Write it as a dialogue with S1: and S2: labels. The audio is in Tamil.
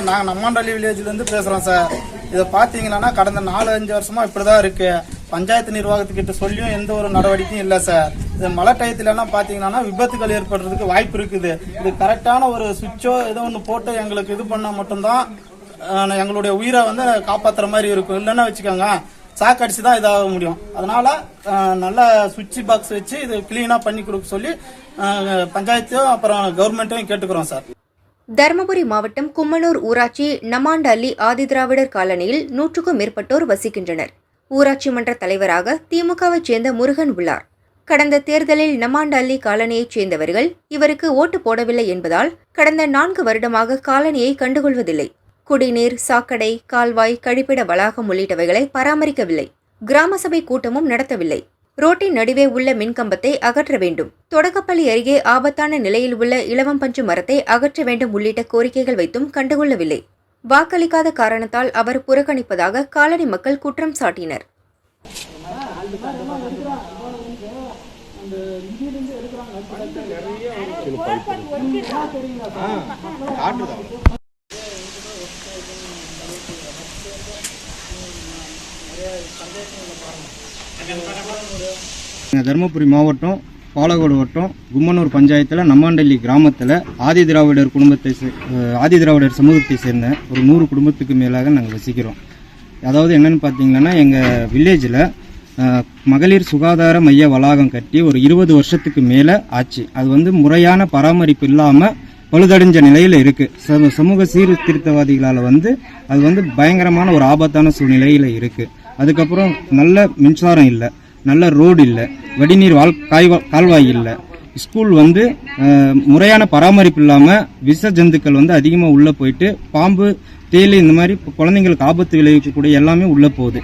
S1: சார் நாங்கள் நம்மாண்டாளி வில்லேஜ்லேருந்து பேசுகிறோம் சார். இதை பார்த்தீங்கன்னா கடந்த நாலு அஞ்சு வருஷமாக இப்படி தான் இருக்குது பஞ்சாயத்து நிர்வாகத்துக்கிட்ட சொல்லியும் எந்த ஒரு நடவடிக்கையும் இல்லை சார். இது மழை டயத்துலலாம் பார்த்தீங்கன்னா விபத்துகள் ஏற்படுறதுக்கு வாய்ப்பு இருக்குது. இது கரெக்டான ஒரு சுவிட்சோ ஏதோ ஒன்று போட்டு எங்களுக்கு இது பண்ணால் மட்டும்தான் எங்களுடைய உயிரை வந்து காப்பாற்றுற மாதிரி இருக்கும். இல்லைன்னா வச்சுக்கோங்க சாக்கடிச்சு தான் இதாக முடியும். அதனால நல்லா நல்ல சுவிட்ச் பாக்ஸ் வச்சு இது கிளீனாக பண்ணி கொடுக்க சொல்லி பஞ்சாயத்தையும் அப்புறம் கவர்மெண்ட்டையும் கேட்டுக்கிறோம் சார்.
S2: தருமபுரி மாவட்டம் கும்மனூர் ஊராட்சி நமாண்டல்லி ஆதிதிராவிடர் காலனியில் நூற்றுக்கும் மேற்பட்டோர் வசிக்கின்றனர். ஊராட்சி மன்ற தலைவராக திமுகவைச் சேர்ந்த முருகன் உள்ளார். கடந்த தேர்தலில் நமாண்டல்லி காலனியைச் சேர்ந்தவர்கள் இவருக்கு ஓட்டு போடவில்லை என்பதால் கடந்த நான்கு வருடமாக காலனியை கண்டுகொள்வதில்லை. குடிநீர் சாக்கடை கால்வாய் கழிப்பிட வளாகம் உள்ளிட்டவைகளை பராமரிக்கவில்லை. கிராம சபை கூட்டமும் நடத்தவில்லை. ரோட்டின் நடுவே உள்ள மின்கம்பத்தை அகற்ற வேண்டும். தொடக்கப்பள்ளி அருகே ஆபத்தான நிலையில் உள்ள இளவம்பஞ்சு மரத்தை அகற்ற வேண்டும் உள்ளிட்ட கோரிக்கைகள் வைத்தும் கண்டுகொள்ளவில்லை. வாக்களிக்காத காரணத்தால் அவர் புறக்கணிப்பதாக காலனி மக்கள் குற்றம் சாட்டினர்.
S3: பாருங்க தருமபுரி மாவட்டம் பாலக்கோடு வட்டம் கும்மனூர் பஞ்சாயத்தில் நம்மாண்டல்லி கிராமத்தில் ஆதி திராவிடர் குடும்பத்தை ஆதி திராவிடர் சமூகத்தை சேர்ந்த ஒரு நூறு குடும்பத்துக்கு மேலாக நாங்கள் வசிக்கிறோம். அதாவது என்னென்னு பார்த்தீங்கன்னா எங்கள் வில்லேஜில் மகளிர் சுகாதார மைய வளாகம் கட்டி ஒரு இருபது வருஷத்துக்கு மேலே ஆச்சு. அது வந்து முறையான பராமரிப்பு இல்லாமல் பழுதடைஞ்ச நிலையில் இருக்குது சமூக சீர்திருத்தவாதிகளால் வந்து அது வந்து பயங்கரமான ஒரு ஆபத்தான சூழ்நிலையில் இருக்குது அதுக்கப்புறம் நல்ல மின்சாரம் இல்லை நல்ல ரோடு இல்லை வடிநீர் வாழ் காய்வா- கால்வாய் இல்லை. ஸ்கூல் வந்து முறையான பராமரிப்பு இல்லாமல் விஷ ஜந்துக்கள் வந்து அதிகமாக உள்ளே போயிட்டு பாம்பு தேயிலை இந்த மாதிரி குழந்தைங்களுக்கு ஆபத்து விளைவிக்கக்கூடிய எல்லாமே உள்ளே போகுது.